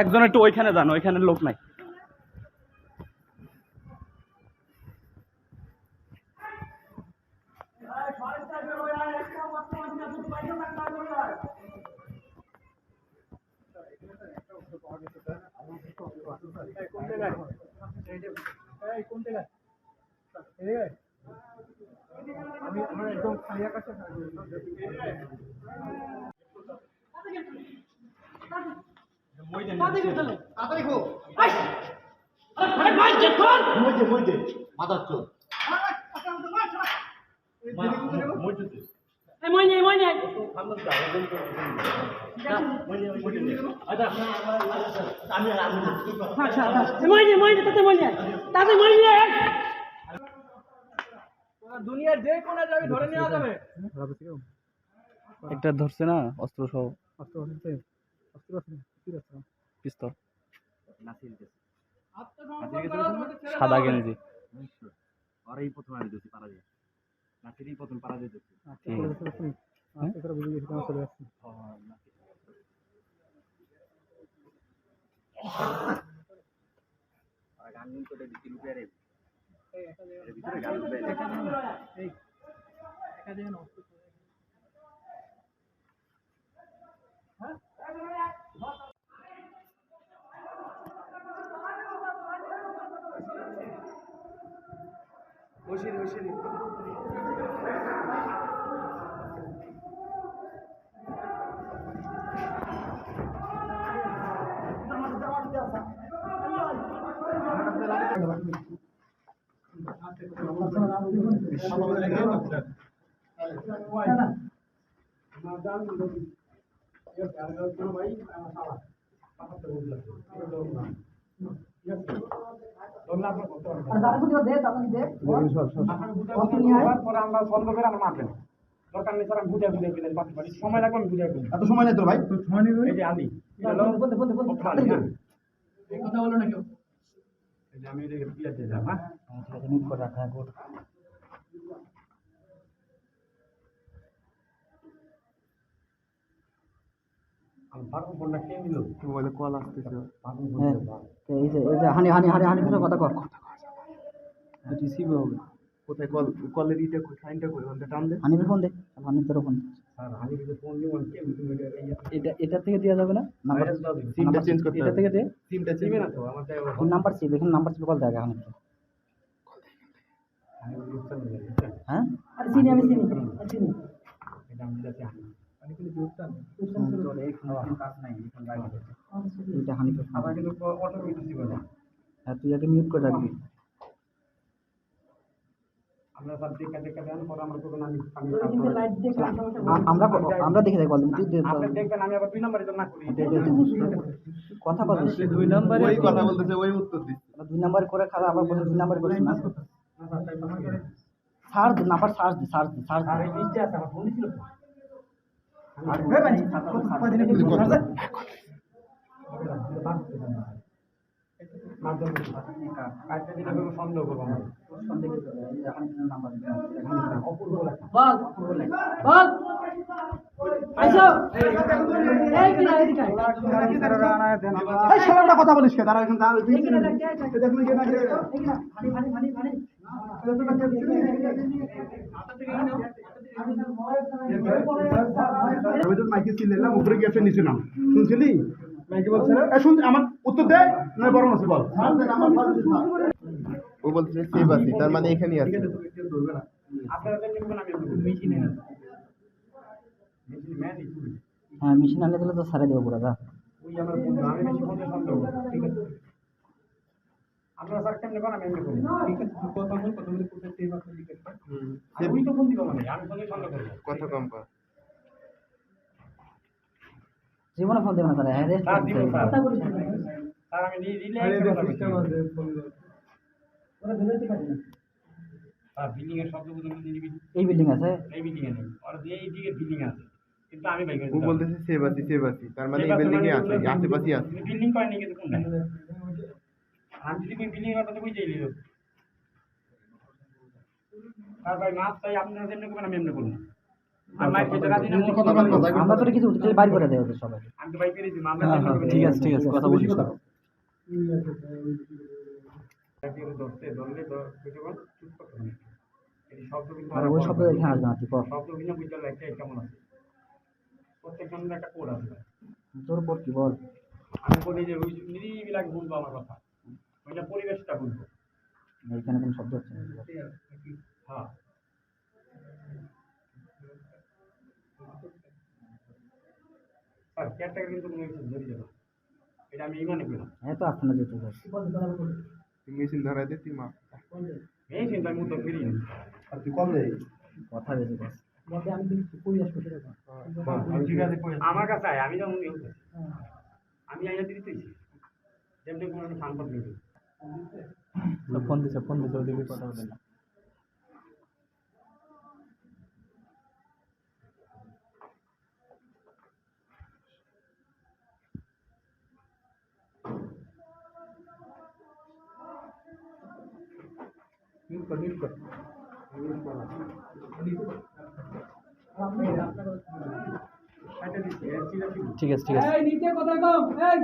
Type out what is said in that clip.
একজন একটু ওইখানে যান ওইখানে লোক নাই। তাড়াতাড়ি হোক আরে ভাই দেখুন চোর। আচ্ছা আচ্ছা। দুনিয়ার যে কোনা যাবে ধরে নেওয়া যাবে। একটা ধরছে না অস্ত্র সহ। পিস্তল। সাদা গেঞ্জি। আর এই প্রথম আমি দিয়েছি পারা যায়। নাসিরই প্রথম পারা যায় চলে গান وشيلي وشيلي. ما دام يبقى على قولنا ما يبقى على আমরা বন্ধ করে আমরা মারবেন দরকার নেই স্যার আমি বুঝে বুঝে গেলেন বাকি বাকি সময় লাগবে আমি বুঝে এত সময় নেই তোর ভাই? এই যে আলি এটা হলো অপরাধ, হ্যাঁ। এই কথা বলো না কেউ। আমি এদিকে বিয়ে দিয়ে হ্যাঁ? এই যে এই যে হানি হানি হানি হানি কথা কর। রিসিভ হবে কোথায় কল কলের ইটা সাইনটা করে ওখানটা টান দে। হানিফের ফোন দে হানিফ তোর ফোন স্যার এটা এটা থেকে দেওয়া যাবে না? নাম্বার সিমটা চেঞ্জ করতে এটা থেকে দে। সিমটা না তো আমার তাই নাম্বার চিপ এখানে নাম্বার চিপ কল দেখা হানিফ হ্যাঁ? আরে চিনি আমি চিনি চিনি। এটা আমি যাচ্ছি আমি এটা হানিফের হ্যাঁ তুই আগে মিউট করে রাখবি। আমরা দেখা আমরা দেখে দেখ কল দেখবেন আমি আবার দুই নম্বরে তো না করি। কথা বেশি দুই নাম্বারে ওই কথা বলতেছে ওই উত্তর দিচ্ছে। দুই নাম্বার করে খালা আবার বলে দুই নাম্বার করিস না। না স্যার তাই তো। আমাকে সার্চ দে নাম্বার সার্চ কথা বলিস কে দাঁড়া এখানে দাঁড়া এখানে দেখ দেখুন এখানে হানি হানি হানি হানি আমি তো মাইকে ছিলাম, উপরে গেছে নিচে নাম শুনছিলি? মাইকে বলছে এ শুন আমার উত্তর দে না বড় বল। ও বলতেছে সেভ আছে তার মানে এখানেই আছে। হ্যাঁ মেশিন আনলে তাহলে তো সারে দেবো পুরো করি ঠিক আছে? আপনারা স্যার কেমনে কোন আমি এমনি ঠিক আছে কথা বল কথা বলে কোথায় সেভ আছে জিজ্ঞেস আমি তো ফোন দিব মানে আমি ফোনে সন্দেহ করব কথা কম কর। জীবনে ফোন দেবে না তারা হ্যাঁ রে স্যার দিব স্যার স্যার আমি দিয়ে দিলে সিস্টেম আছে স্যার বিল্ডিং এর শব্দ বুঝে দিয়ে দিবি এই বিল্ডিং আছে? এই বিল্ডিং এ নেই আর এই দিকে বিল্ডিং আছে কিন্তু আমি ভাই ও বলতেছে সেভ আছে সেভ আছে। তার মানে এই বিল্ডিং এ আছে আশেপাশেই আছে। বিল্ডিং কিন্তু কোনটা আমি যদি বিল্ডিং এর কথা বুঝেই নিল স্যার ভাই মাছ চাই আপনারা যেমনি করবেন আমি এমনি করব আমরা তো কিছু বাইর করে দেয় ওদের সবাই। আমি তো বাইক করে দিই আমরা হ্যাঁ হ্যাঁ ঠিক আছে ঠিক আছে কথা বলিস না। ধরতে ধরলে ধর চুপ করতে হবে এই শব্দ কিন্তু আর ওই শব্দ এখানে আসবে না তুই শব্দ ভিন্ন বিদ্যালয় একটা কেমন আছে প্রত্যেক জনের একটা কোড আছে তোর পর কি বল? আমি বলি যে ওই নিরিবিলাকে বুঝব আমার কথা। ওইটা পরিবেশটা বুঝব এখানে কোনো শব্দ হচ্ছে না। হ্যাঁ। কিন্তু ধরে যাবে এটা আমি ইমানে পেলাম হ্যাঁ তো আসছে না যেতে মেশিন ধরাই দে তুই মা এই চিন্তা আমি তো ফিরি আর তুই কল দে কথা বেশি বস আমার কাছে আমি যেমন করছি। আমি দিতে চাইছি। যেমনি কোনো ফোন দিছে ফোন দিছে ওদিকে কথা বলে না। নীল কর নীল কর এটা দিচ্ছি এর চিরা ঠিক আছে ঠিক আছে এই নিচে কথা কম এই